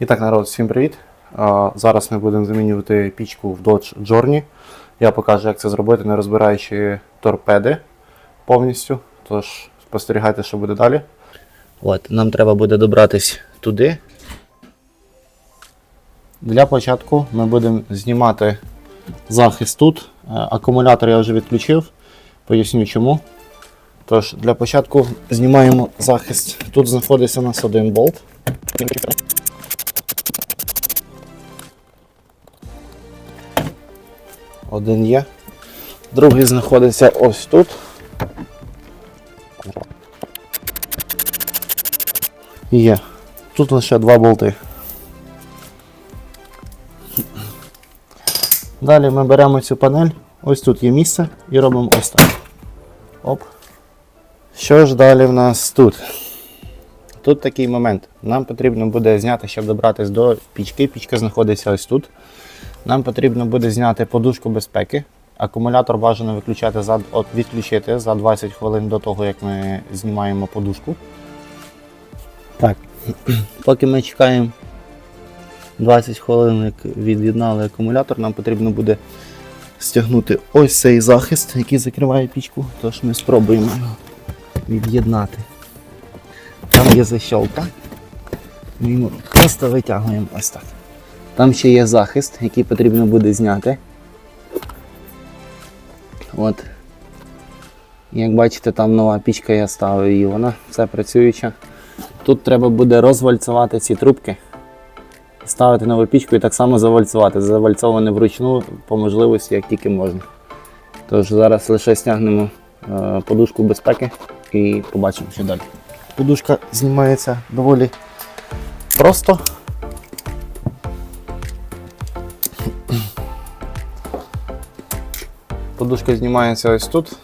І так, народ, всім привіт. Зараз ми будемо замінювати пічку в Dodge Journey. Я покажу, як це зробити, не розбираючи торпеди повністю. Тож спостерігайте, що буде далі. От, нам треба буде добратись туди. Для початку ми будемо знімати захист тут. Е, Акумулятор я вже відключив. Поясню чому. Тож, для початку знімаємо захист. Тут знаходиться у нас один болт. Один є. Другий знаходиться ось тут. Є. Тут лише два болти. Далі ми беремо цю панель, ось тут є місце і робимо ось так. Оп. Що ж далі в нас тут? Тут такий момент. Нам потрібно буде зняти, щоб добратися до пічки. Пічка знаходиться ось тут. Нам потрібно буде зняти подушку безпеки. Акумулятор бажано виключати за, от, відключити за 20 хвилин до того, як ми знімаємо подушку. Так, поки ми чекаємо 20 хвилин, як від'єднали акумулятор, нам потрібно буде стягнути ось цей захист, який закриває пічку. Тож ми спробуємо його від'єднати. Там є защолка. Ми його просто витягуємо ось так. Там ще є захист, який потрібно буде зняти. От. Як бачите, там нова пічка я ставив і вона все працююча. Тут треба буде розвальцувати ці трубки, ставити нову пічку і так само завальцувати. Завальцоване вручну по можливості, як тільки можна. Тож зараз лише стягнемо е, подушку безпеки і побачимо, що далі. Подушка знімається доволі просто. Подушка знімається ось тут.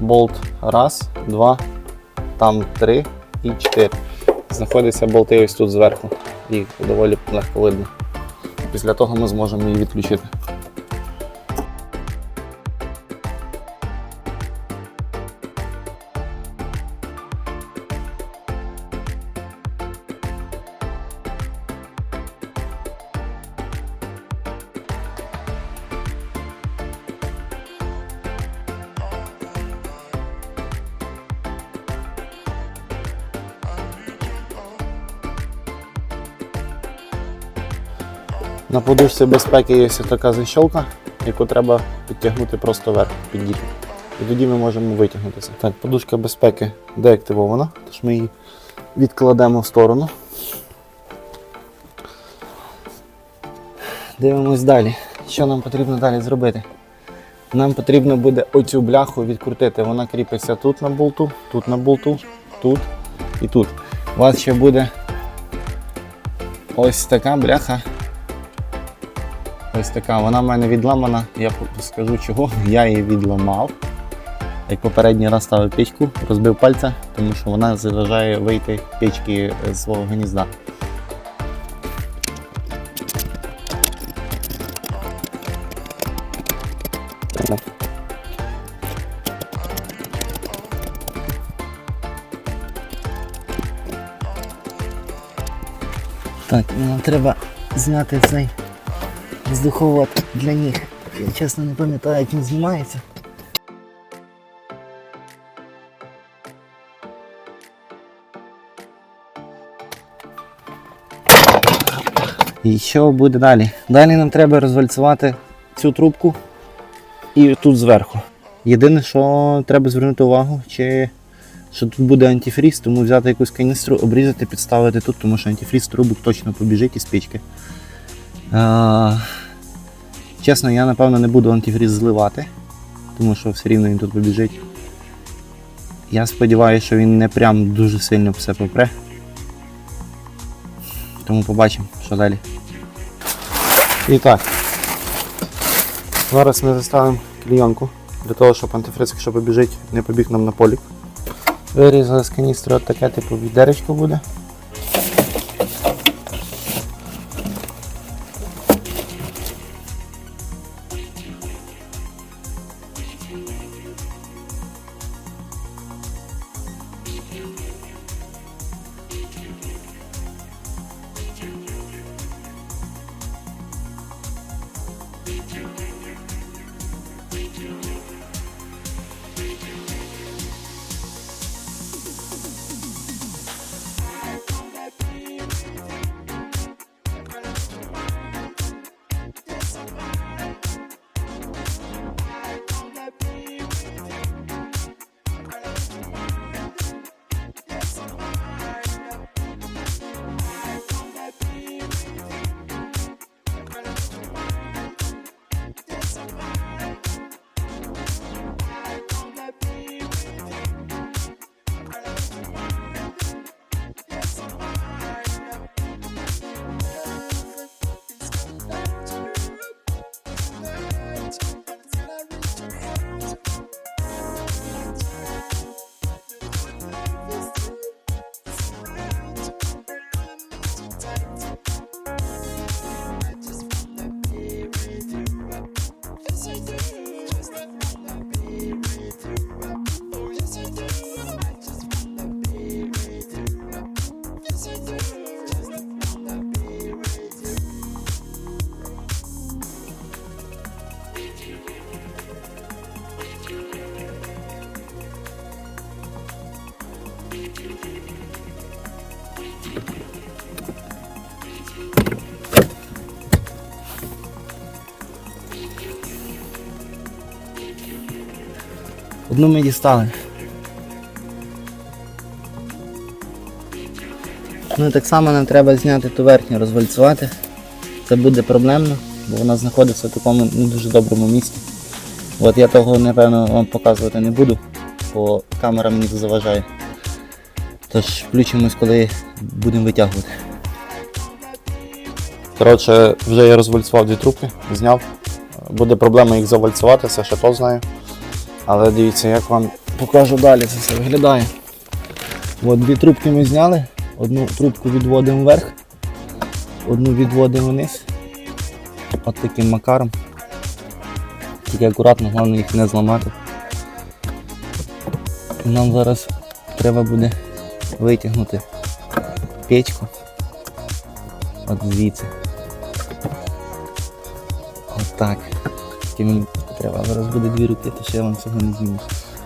Болт раз, два, там три і чотири. Знаходяться болти ось тут зверху. Їх доволі легко видно. Після того ми зможемо її відключити. На подушці безпеки є ось така защолка, яку треба підтягнути просто вверх, піддіти. І тоді ми можемо витягнутися. Так, подушка безпеки деактивована, тож ми її відкладемо в сторону. Дивимось далі. Що нам потрібно далі зробити? Нам потрібно буде оцю бляху відкрутити. Вона кріпиться тут на болту, тут на болту, тут і тут. У вас ще буде ось така бляха. Ось така, вона в мене відламана, я скажу чого, я її відламав. Як попередній раз ставив печку, розбив пальця, тому що вона заважає вийти печки з свого гнізда. Так, нам треба зняти цей Здуховод для ніг. Я чесно не пам'ятаю, як він знімається. І що буде далі? Далі нам треба розвальцювати цю трубку і тут зверху. Єдине, що треба звернути увагу, чи що тут буде антифріз, тому взяти якусь каністру, обрізати, підставити тут, тому що антифріз трубок точно побіжить із пічки. Чесно, я напевно не буду антифріз зливати, тому що все рівно він тут побіжить. Я сподіваюся, що він не прям дуже сильно все попре. Тому побачимо, що далі. І так. Зараз ми заставимо клійонку для того, щоб антифриз, якщо побіжить, не побіг нам на полік. Вирізали з каністри от таке типу відеречко буде. Одну ми дістали. Ну і так само нам треба зняти ту верхню, розвальцювати. Це буде проблемно, бо вона знаходиться в такому не дуже доброму місці. От я того, напевно, вам показувати не буду, бо камера мені заважає. Тож включимось, коли будемо витягувати. Коротше, вже я розвальцював дві трубки, зняв. Буде проблема їх завальцювати, це ще то знаю. Але дивіться, як вам покажу далі, це все виглядає. От дві трубки ми зняли, одну трубку відводимо вверх, одну відводимо вниз. От таким макаром. Тільки акуратно, головне їх не зламати. Нам зараз треба буде витягнути печку. От звідси. Отак. Мені треба зараз буде дві руки, то ще я вам цього не зніму.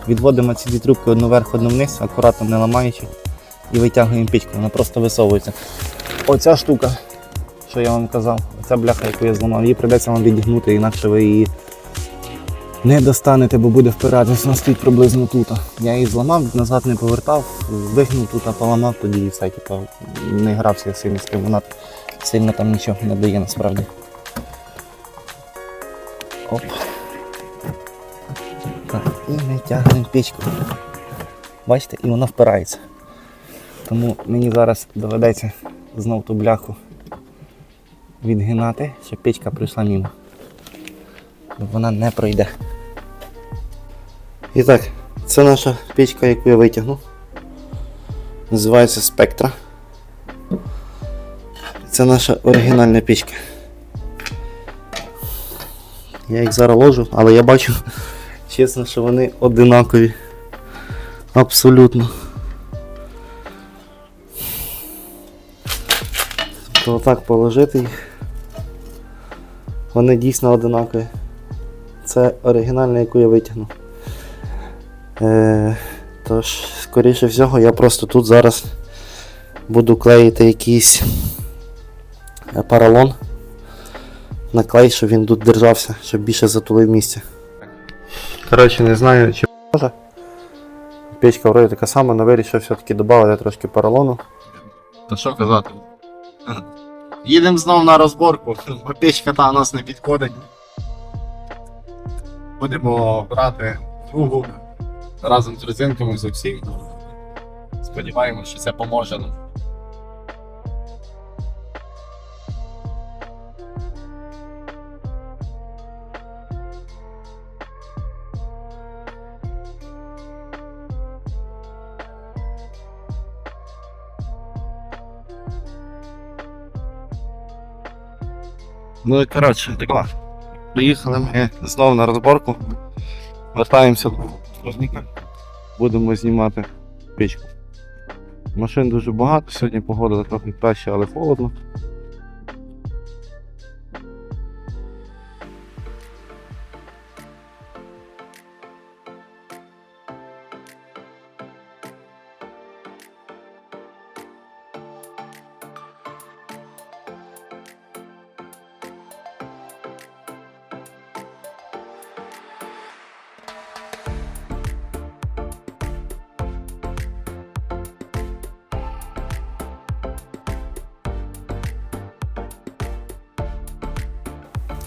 Відводимо ці дві трубки одну вверх, одну вниз, акуратно не ламаючи, і витягуємо пічку, вона просто висовується. Оця штука, що я вам казав, оця бляха, яку я зламав, її прийдеться вам відігнути, інакше ви її не достанете, бо буде впиратися, вона стоїть приблизно тут. Я її зламав, назад не повертав, вигнув тут, а поламав тоді і все, типу, не грався сильно з тим, вона сильно там нічого не дає насправді. Оп. Так, і ми тягнемо печку. Бачите, і вона впирається. Тому мені зараз доведеться знов ту бляху відгинати, щоб печка пройшла мимо. Вона не пройде. І так, це наша печка, яку я витягнув. Називається Спектра. Це наша оригінальна печка. Я їх зараз ложу, але я бачу, чесно, що вони одинакові. Абсолютно. То отак положити їх. Вони дійсно одинакові. Це оригінальна, яку я витягнув. Е, тож, скоріше всього, я просто тут зараз буду клеїти якийсь е, поролон на клей, щоб він тут держався, щоб більше затулив місця. Коротше, не знаю, чи може. Печка вроде така сама, але вирішив все-таки додати трошки поролону. Та що казати? Їдемо знову на розборку, бо печка та у нас не підходить. Будемо брати другу разом з резинками з усім. Сподіваємося, що це поможе нам. Ну і коротше, так. Приїхали ми знову на розборку. Вертаємося до розніка. Будемо знімати печку. Машин дуже багато, сьогодні погода трохи краще, але холодно.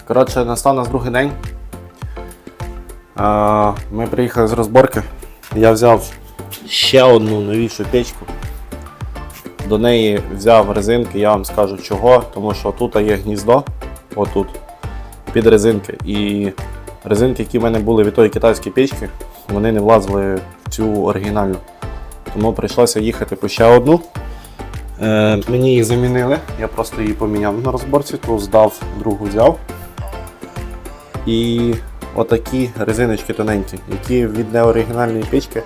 Коротше, настав нас другий день. Ми приїхали з розборки. Я взяв ще одну новішу печку. До неї взяв резинки, я вам скажу чого, тому що тут є гніздо, отут, під резинки. І резинки, які в мене були від тої китайської печки, вони не влазили в цю оригінальну. Тому прийшлося їхати по ще одну. Е, мені її замінили, я просто її поміняв на розборці, ту здав, другу взяв. І отакі резиночки тоненькі, які від неоригінальної печки,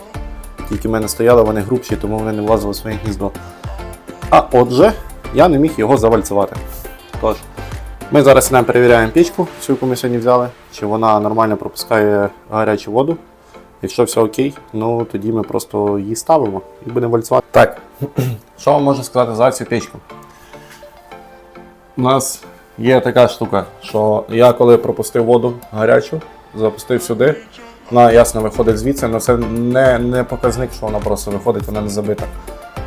тільки в мене стояли, вони грубші, тому вони не влазили в своє гніздо. А отже, я не міг його завальцювати. Тож, ми зараз ідемо перевіряємо печку, цю яку ми сьогодні взяли, чи вона нормально пропускає гарячу воду. Якщо все окей, ну тоді ми просто її ставимо і будемо вальцювати. Так, що вам можу сказати за цю печку? У нас є така штука, що я коли пропустив воду гарячу, запустив сюди, Вона ясно виходить звідси, але це не, не показник, що вона просто виходить, вона не забита.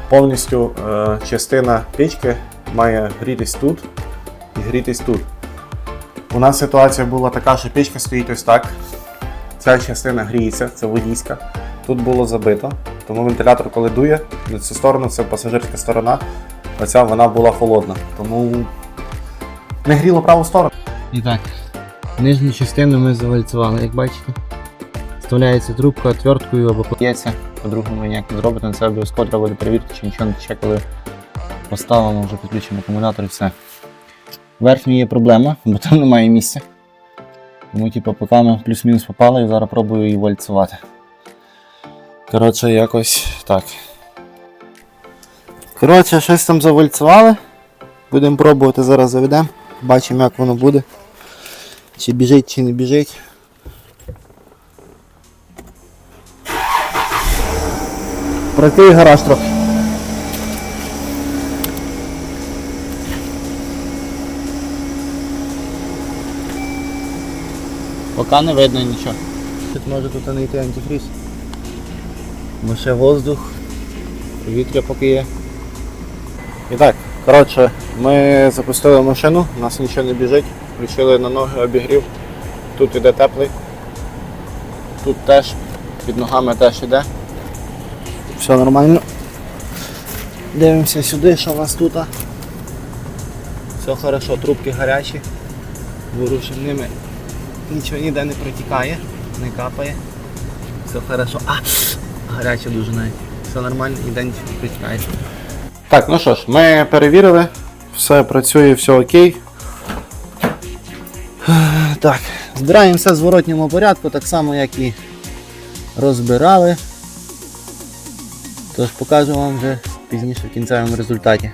Повністю е, частина печки має грітись тут і грітись тут. У нас ситуація була така, що печка стоїть ось так. Ця частина гріється, це водійська. Тут було забито, тому вентилятор, коли дує, на цю сторону це пасажирська сторона, оця вона була холодна. Тому не гріло праву сторону. І так, нижню частину ми завальцювали, як бачите. Вставляється трубка отверткою або П'ється, по-другому не зробити, це обов'язково треба буде перевірити, чи нічого не тече, коли поставимо, вже підключимо акумулятор і все. Верхньої є проблема, бо там немає місця. Тому, типу, поки плюс-мінус попали, і зараз пробую її вальцювати. Коротше, якось так. Коротше, щось там завальцювали. Будемо пробувати зараз заведемо. Бачимо, як воно буде. Чи біжить, чи не біжить. Працює гараж трохи. Поки не видно нічого. Тут може тут не йти антифріз. Ще воздух, повітря поки є. І так, коротше, ми запустили машину, у нас нічого не біжить, включили на ноги обігрів. Тут іде теплий. Тут теж, під ногами теж іде. Все нормально. Дивимося сюди, що у нас тут. Все хорошо, трубки гарячі. Ворушим ними. Нічого ніде не протікає, не капає. Все хорошо. А! Гаряче дуже навіть. Все нормально, ніде нічого не протікає. Так, ну що ж, ми перевірили. Все працює, все окей. Так, все в зворотньому порядку, так само як і розбирали. Тож покажу вам вже пізніше в кінцевому результаті.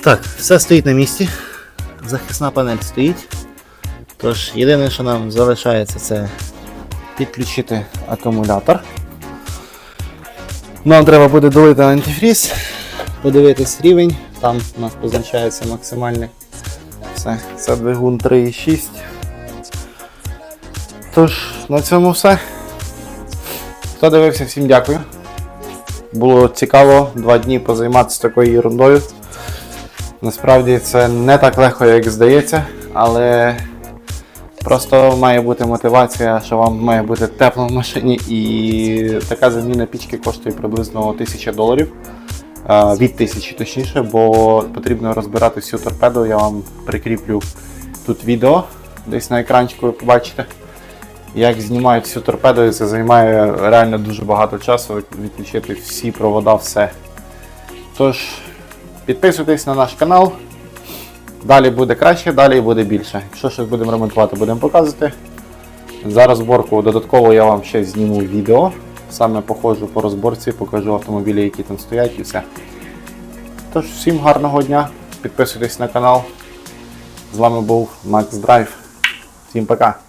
Так, все стоїть на місці. Захисна панель стоїть. Тож єдине, що нам залишається, це підключити акумулятор. Нам треба буде долити антифріз, подивитись рівень, там у нас позначається максимальний. Все, це двигун 3,6. Тож, на цьому все. Хто дивився, всім дякую. Було цікаво два дні позайматися такою ерундою. Насправді це не так легко, як здається, але просто має бути мотивація, що вам має бути тепло в машині, і така заміна пічки коштує приблизно 1000 доларів. Від тисячі точніше, бо потрібно розбирати всю торпеду. Я вам прикріплю тут відео, десь на екранчику ви побачите. Як знімають всю торпеду, і це займає реально дуже багато часу відключити всі провода, все. Тож, підписуйтесь на наш канал. Далі буде краще, далі буде більше. Якщо щось будемо ремонтувати, будемо показувати. За розборку додатково я вам ще зніму відео. Саме походжу по розборці, покажу автомобілі, які там стоять і все. Тож, всім гарного дня, підписуйтесь на канал. З вами був Max Drive. Всім пока!